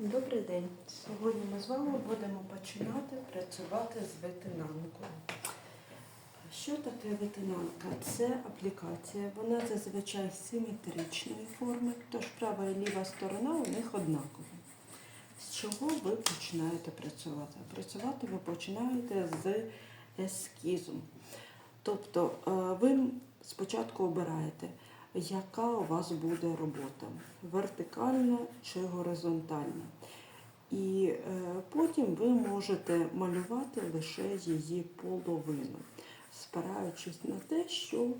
Добрий день. Сьогодні ми з вами будемо починати працювати з ветенанкою. Що таке ветенанка? Це аплікація. Вона зазвичай симетричної форми, тож права і ліва сторона у них однакові. З чого ви починаєте працювати? Працювати ви починаєте з ескізу. Тобто е, ви спочатку обираєте, яка у вас буде робота вертикальна чи горизонтальна. І е, потім ви можете малювати лише її половину, спираючись на те, що е,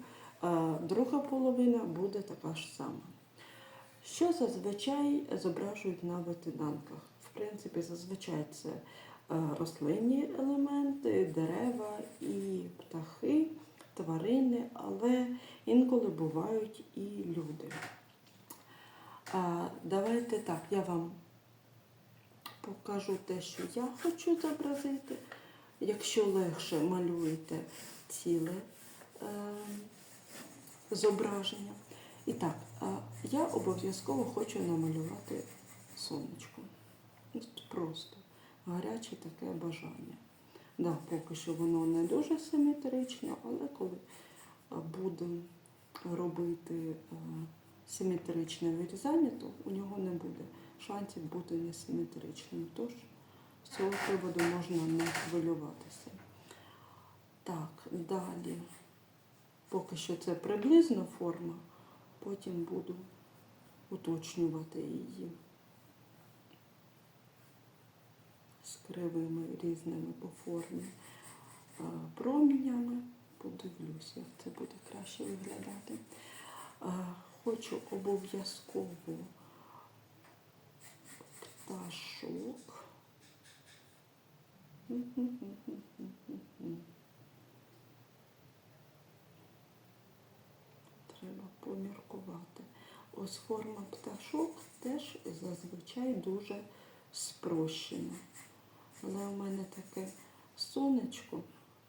друга половина буде така ж сама. Що зазвичай зображують на ветенанках? В принципі, зазвичай це е, рослинні елементи, дерева і птахи, тварини, але інколи бувають і люди. А, давайте так, я вам покажу те, що я хочу зобразити. Якщо легше малюєте ціле е, зображення. І так, я обов'язково хочу намалювати сонечко. Просто гаряче таке бажання. Да, поки що воно не дуже симетрично, але коли а, будемо робити а, симетричне вирізання, то у нього не буде шансів бути несиметричним. Тож з цього приводу можна не хвилюватися. Так, далі. Поки що це приблизна форма, потім буду уточнювати її з кривими різними по формі промінями. Подивлюсь, як це буде краще виглядати. Хочу обов'язково пташок. Треба поміркувати. Ось форма пташок теж зазвичай дуже спрощена. Але у мене таке сонечко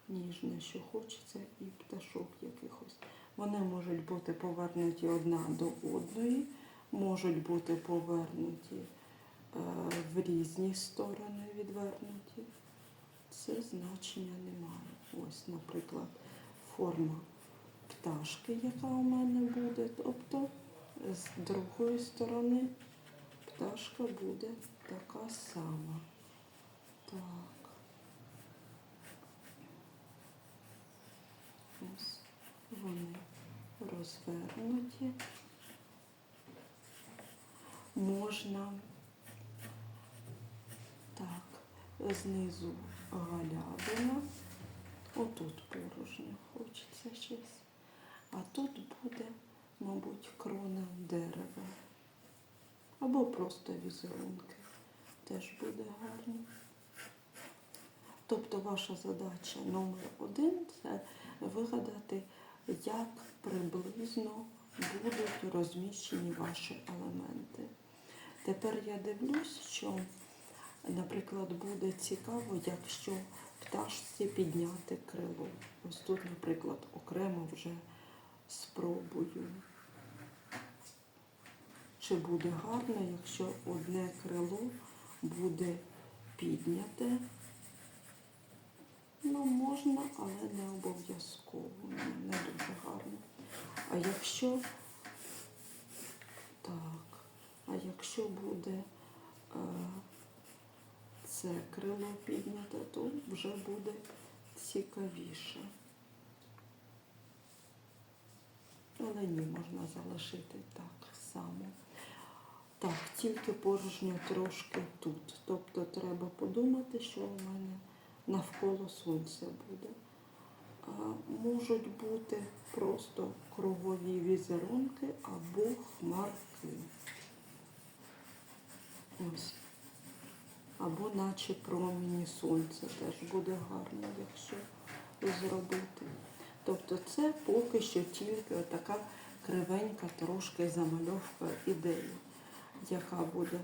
ніжне, що хочеться і пташок якихось. Вони можуть бути повернуті одна до одної, можуть бути повернуті е, в різні сторони відвернуті. Це значення немає. Ось, наприклад, форма пташки, яка у мене буде. Тобто з другої сторони пташка буде така сама. Так. Ось вони розвернуті. Можна так, знизу галявина. Отут порожньо хочеться щось. А тут буде, мабуть, крона дерева. Або просто візерунки. Теж буде гарно. Тобто ваша задача номер один це вигадати, як приблизно будуть розміщені ваші елементи. Тепер я дивлюсь, що, наприклад, буде цікаво, якщо пташці підняти крило. Ось тут, наприклад, окремо вже спробую. Чи буде гарно, якщо одне крило буде підняте? Ну, можна, але не обов'язково. Не дуже гарно. А якщо так, а якщо буде е, це крило підняте, то вже буде цікавіше. Але ні, можна залишити так само. Так, тільки порожньо трошки тут. Тобто треба подумати, що у мене навколо сонця буде. Можуть бути просто кругові візерунки або хмарки. Ось. Або наче промені сонця теж буде гарно, якщо зробити. Тобто це поки що тільки така кривенька трошки замальовка ідеї, яка буде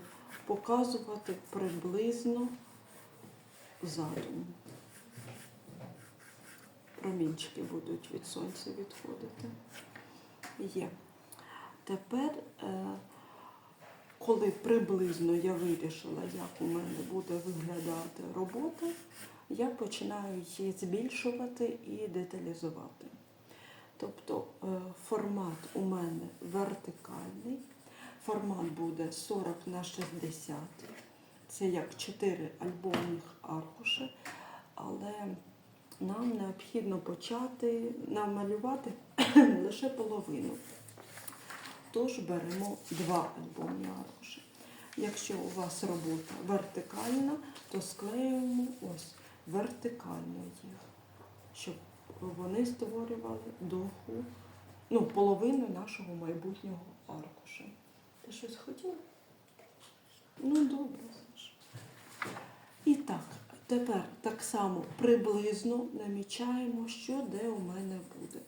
показувати приблизно задум. Промінчики будуть від сонця відходити. Є. Тепер е, коли приблизно я вирішила, як у мене буде виглядати робота, я починаю її збільшувати і деталізувати. Тобто е, формат у мене вертикальний, формат буде 40 на 60. Це як 4 альбомних аркуші, але нам необхідно почати намалювати лише половину. Тож беремо два альбомні аркуші. Якщо у вас робота вертикальна, то склеюємо ось вертикально їх, щоб вони створювали довгу, ну, половину нашого майбутнього аркуша. Ти щось хотіла? Ну, добре. І так, тепер так само приблизно намічаємо, що де у мене буде.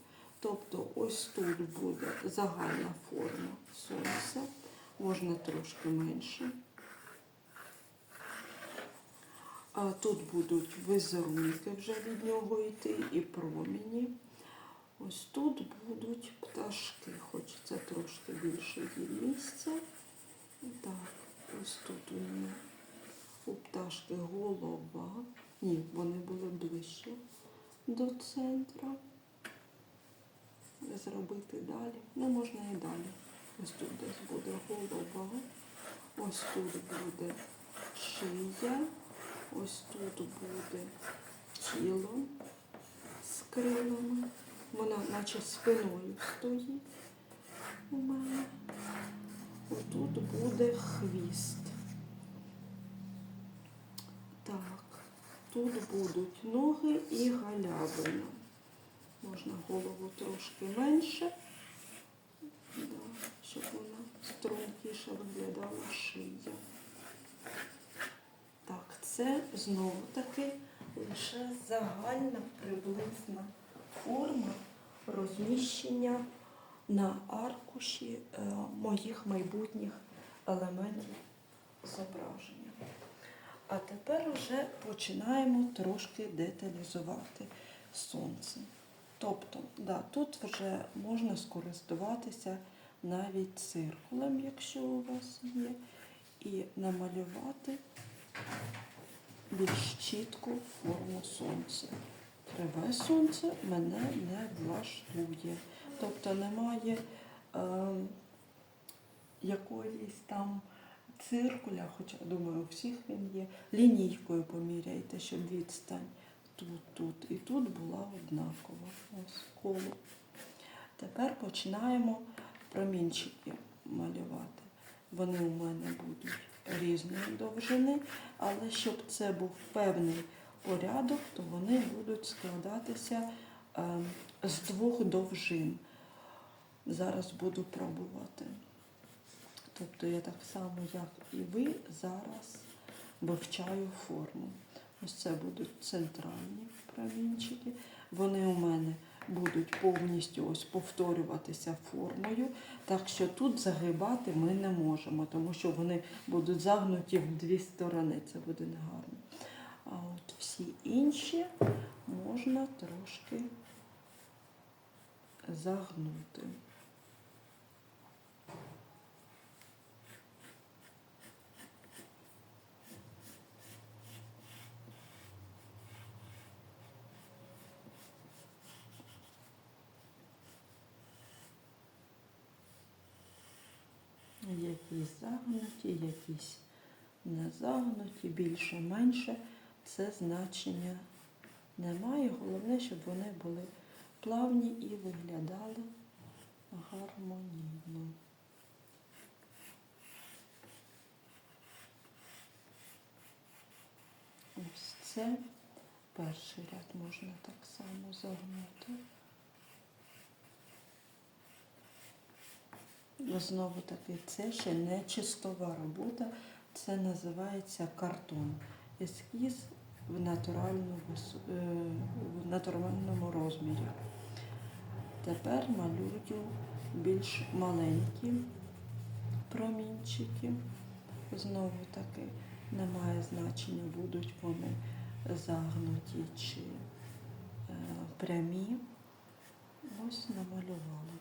Тобто ось тут буде загальна форма сонця, можна трошки менше. А тут будуть візерунки вже від нього йти і проміні. Ось тут будуть пташки, хочеться трошки більше їм місця. Так, ось тут у мене пташки голова. Ні, вони були ближче до центра. Зробити далі. Ну, можна і далі. Ось тут десь буде голова. Ось тут буде шия. Ось тут буде тіло з крилами. Вона наче спиною стоїть у мене. Отут буде хвіст. Так, тут будуть ноги і галявина. Можна голову трошки менше, да, щоб вона стрункіше виглядала шия. Так, це знову таки лише загальна приблизна форма розміщення на аркуші е, моїх майбутніх елементів зображення. А тепер вже починаємо трошки деталізувати сонце. Тобто, да, тут вже можна скористуватися навіть циркулем, якщо у вас є, і намалювати більш чітку форму сонця. Криве сонце мене не влаштує. Тобто немає е, якоїсь там циркуля, хоча думаю, у всіх він є. Лінійкою поміряйте, щоб відстань тут, тут і тут була однакова. Ось коло. Тепер починаємо промінчики малювати. Вони у мене будуть різної довжини, але щоб це був певний порядок, то вони будуть складатися е, з двох довжин. Зараз буду пробувати. Тобто я так само, як і ви, зараз вивчаю форму. Ось це будуть центральні промінчики. Вони у мене будуть повністю ось повторюватися формою. Так що тут загибати ми не можемо, тому що вони будуть загнуті в дві сторони. Це буде негарно. А от всі інші можна трошки загнути. Якісь загнуті, якісь не загнуті, більше-менше. Це значення немає. Головне, щоб вони були плавні і виглядали гармонійно. Ось це перший ряд можна так само загнути. Знову таки, це ще не чистова робота, це називається картон. Ескіз в, натуральну, вис- е, в натуральному розмірі. Тепер малюю більш маленькі промінчики. Знову таки немає значення, будуть вони загнуті чи е, прямі. Ось намалювала.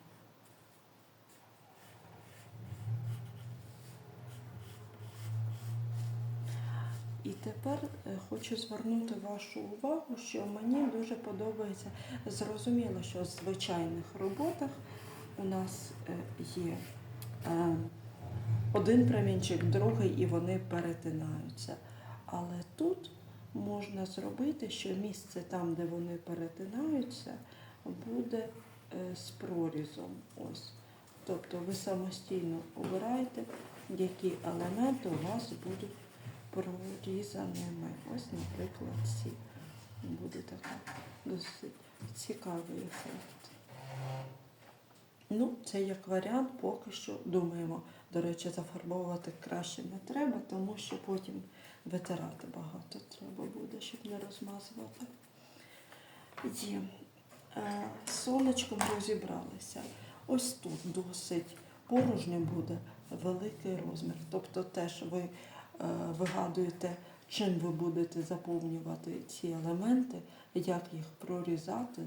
І тепер е, хочу звернути вашу увагу, що мені дуже подобається. Зрозуміло, що в звичайних роботах у нас е, є е, один промінчик, другий, і вони перетинаються. Але тут можна зробити, що місце там, де вони перетинаються, буде з прорізом. Ось. Тобто ви самостійно обираєте, які елементи у вас будуть прорізаними. Ось, наприклад, ці. Буде така досить цікавий ефект. Ну, це як варіант, поки що думаємо. До речі, зафарбовувати краще не треба, тому що потім витирати багато треба буде, щоб не розмазувати. Е, з Сонечком розібралися. Ось тут досить порожньо буде великий розмір. Тобто теж ви е, вигадуєте, чим ви будете заповнювати ці елементи, як їх прорізати,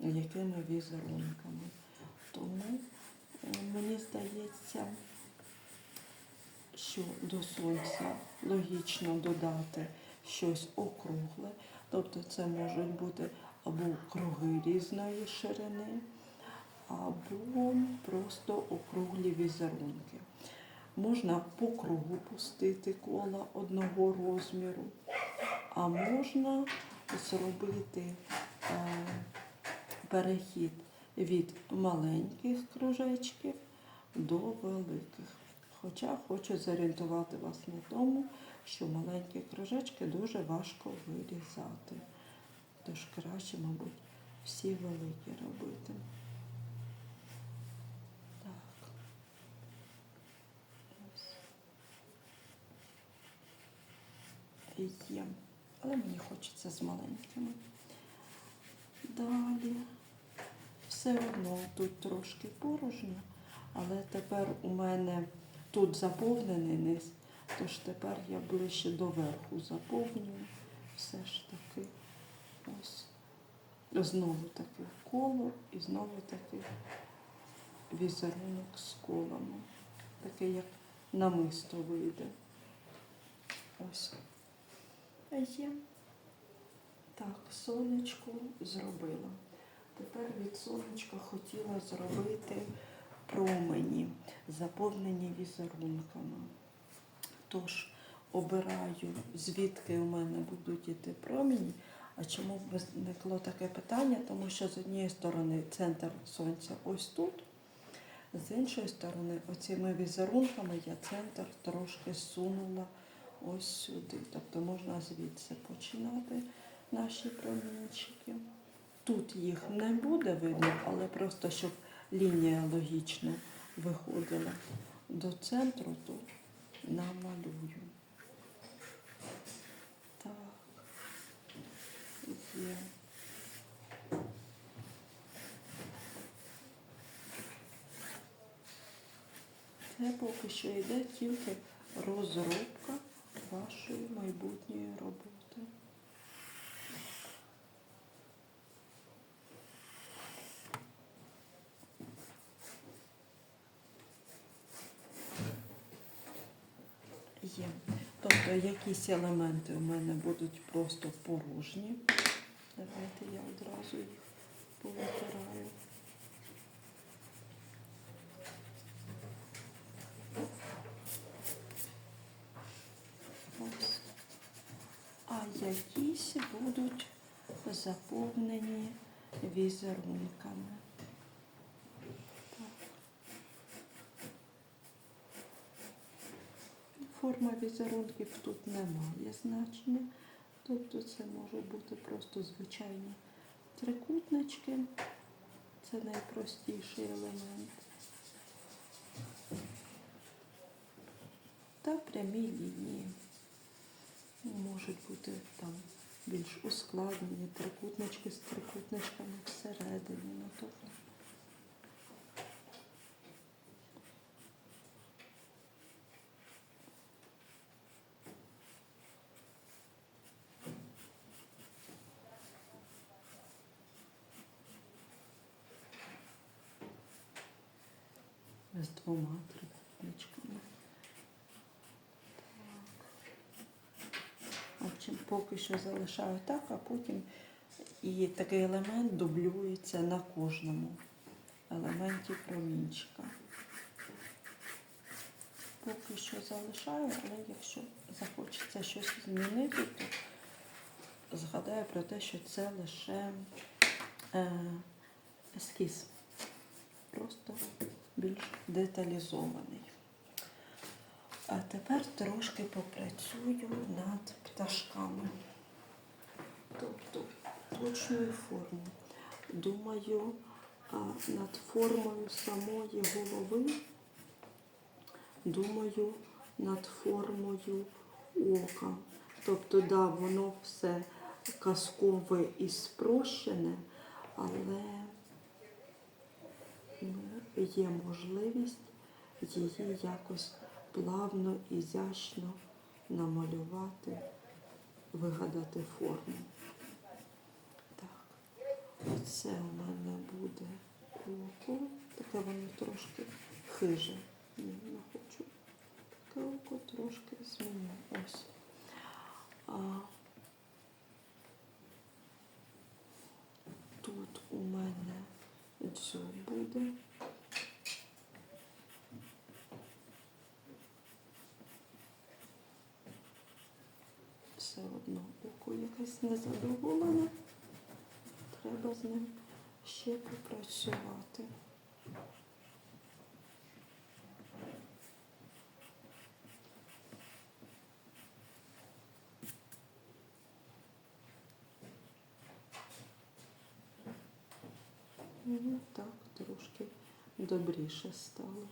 якими візерунками. Тому е, мені здається, що до сонця логічно додати щось округле, тобто це можуть бути або круги різної ширини, або просто округлі візерунки. Можна по кругу пустити кола одного розміру, а можна зробити е, перехід від маленьких кружечків до великих. Хоча хочу зорієнтувати вас на тому, що маленькі кружечки дуже важко вирізати. Тож краще, мабуть, всі великі робити. Ось. Є. Але мені хочеться з маленькими. Далі. Все одно тут трошки порожньо, але тепер у мене тут заповнений низ, тож тепер я ближче до верху заповнюю. Все ж таки ось. Знову таки коло і знову таки візерунок з колами. Таке як намисто вийде. Ось. Є. Так, сонечко зробила. Тепер від сонечка хотіла зробити промені, заповнені візерунками. Тож обираю, звідки у мене будуть іти промені. А чому виникло таке питання? Тому що з однієї сторони центр сонця ось тут, з іншої сторони, оціми візерунками я центр трошки сунула ось сюди. Тобто можна звідси починати наші промінчики. Тут їх не буде видно, але просто щоб лінія логічно виходила до центру, то намалюю. Так. Є. Це поки що йде тільки розробка вашої майбутньої роботи. Є. Тобто якісь елементи у мене будуть просто порожні. Давайте я одразу їх повитираю. Ось. А якісь будуть заповнені візерунками. Форма візерунків тут не має значення. Тобто це може бути просто звичайні трикутнички. Це найпростіший елемент. Та прямі лінії. Можуть бути там більш ускладнені трикутнички з трикутничками всередині. Ну, тобто з двома трикутничками. Так. Поки що залишаю так, а потім і такий елемент дублюється на кожному елементі промінчика. Поки що залишаю, але якщо захочеться щось змінити, то згадаю про те, що це лише е, ескіз. Просто більш деталізований. А тепер трошки попрацюю над пташками. Тобто точною формою. Думаю над формою самої голови, думаю над формою ока. Тобто, да, воно все казкове і спрощене, але є можливість її якось плавно, ізящно намалювати, вигадати форму. Так, оце у мене буде око. Таке воно трошки хиже. Ні, не хочу. Таке око трошки зміню. Ось. А, тут у мене дзьоб буде. Все одно око якесь незадоволене. Треба з ним ще попрацювати. Ну, так, трошки добріше стало.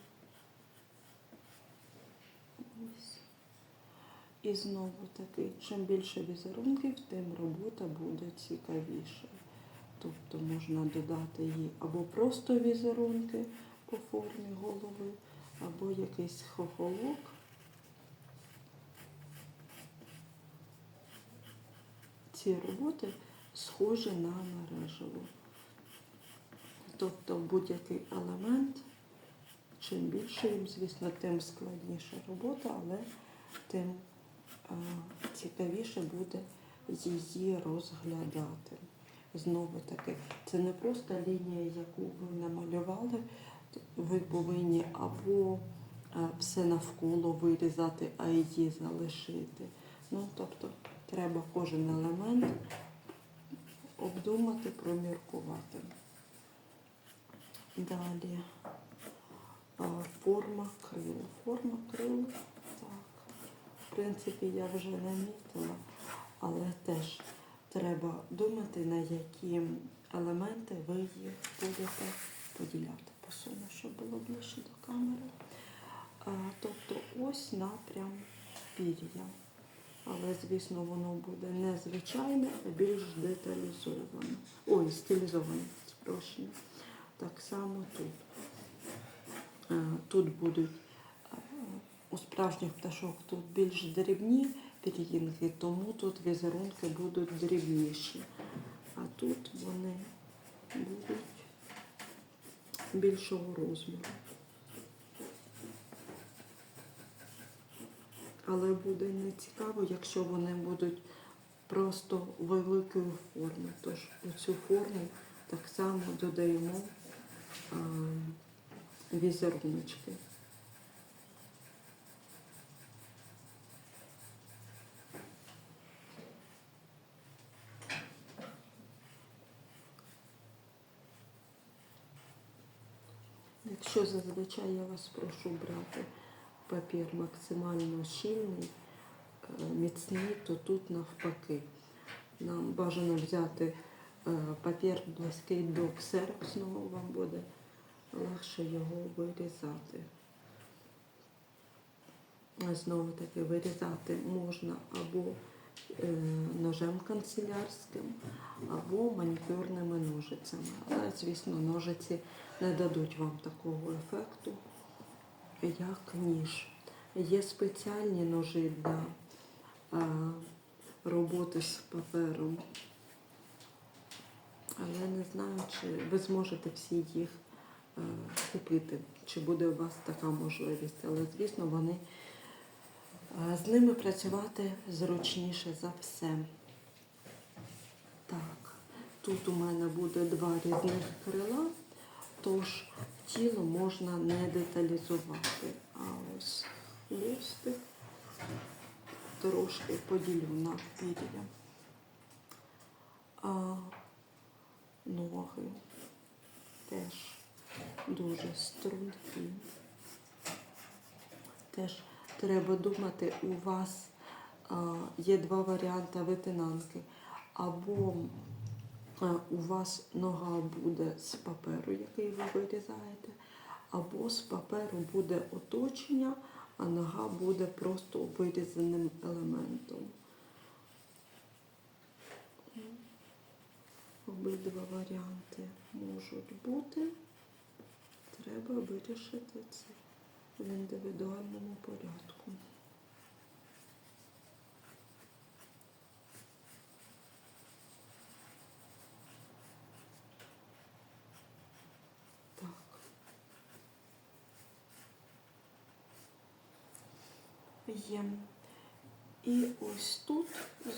Ось. І знову таки, чим більше візерунків, тим робота буде цікавіша. Тобто можна додати їй або просто візерунки по формі голови, або якийсь хохолок. Ці роботи схожі на мережево. Тобто будь-який елемент, чим більше їм, звісно, тим складніша робота, але тим цікавіше буде її розглядати. Знову таки, це не просто лінія, яку ви намалювали, ви повинні або е, все навколо вирізати, а її залишити. Ну, тобто, треба кожен елемент обдумати, проміркувати. Далі форма крил. Форма крил, принципі, я вже намітила, але теж треба думати, на які елементи ви їх будете поділяти. Посуну, щоб було ближче до камери. Тобто ось напрям пір'я. Але, звісно, воно буде не звичайне, а більш деталізоване. Ой, стилізоване, спрощення. Так само тут. Тут будуть у справжніх пташок тут більш дрібні пір'їнки, тому тут візерунки будуть дрібніші. А тут вони будуть більшого розміру. Але буде не цікаво, якщо вони будуть просто великої форми. Тож у цю форму так само додаємо а, візеруночки. Якщо зазвичай я вас прошу брати папір максимально щільний, е, міцний, то тут навпаки. Нам бажано взяти е, папір близький до ксероксного, вам буде легше його вирізати. Знову таки вирізати можна або е, ножем канцелярським, або манікюрними ножицями. Але, звісно, ножиці не дадуть вам такого ефекту, як ніж. Є спеціальні ножі для е, роботи з папером. Але не знаю, чи ви зможете всі їх е, купити, чи буде у вас така можливість. Але, звісно, вони Е, З ними працювати зручніше за все. Так, тут у мене буде два різних крила, тож тіло можна не деталізувати. А ось хвостик трошки поділю на пір'я. А ноги теж дуже стрункі. Теж треба думати, у вас а, є два варіанти витинанки. Або у вас нога буде з паперу, який ви вирізаєте, або з паперу буде оточення, а нога буде просто вирізаним елементом. Обидва варіанти можуть бути. Треба вирішити це в індивідуальному порядку. Так. Є. І ось тут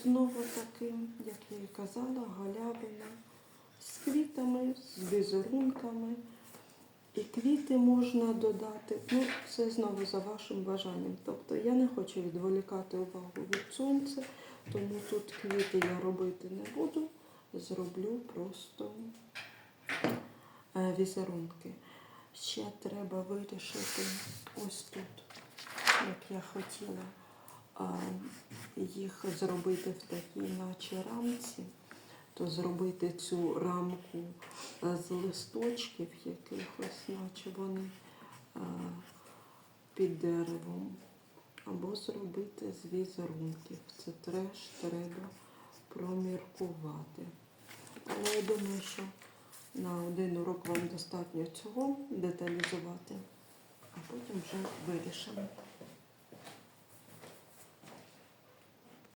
знову таки, як я і казала, галявина з квітами, з візерунками. І квіти можна додати. Ну, це знову за вашим бажанням. Тобто я не хочу відволікати увагу від сонця, тому тут квіти я робити не буду. Зроблю просто е, візерунки. Ще треба вирішити ось тут, як я хотіла а, їх зробити в такій наче рамці, то зробити цю рамку з листочків якихось, наче вони е, під деревом, або зробити з візерунків. Це теж треба проміркувати. Але я думаю, що на один урок вам достатньо цього деталізувати, а потім вже вирішимо.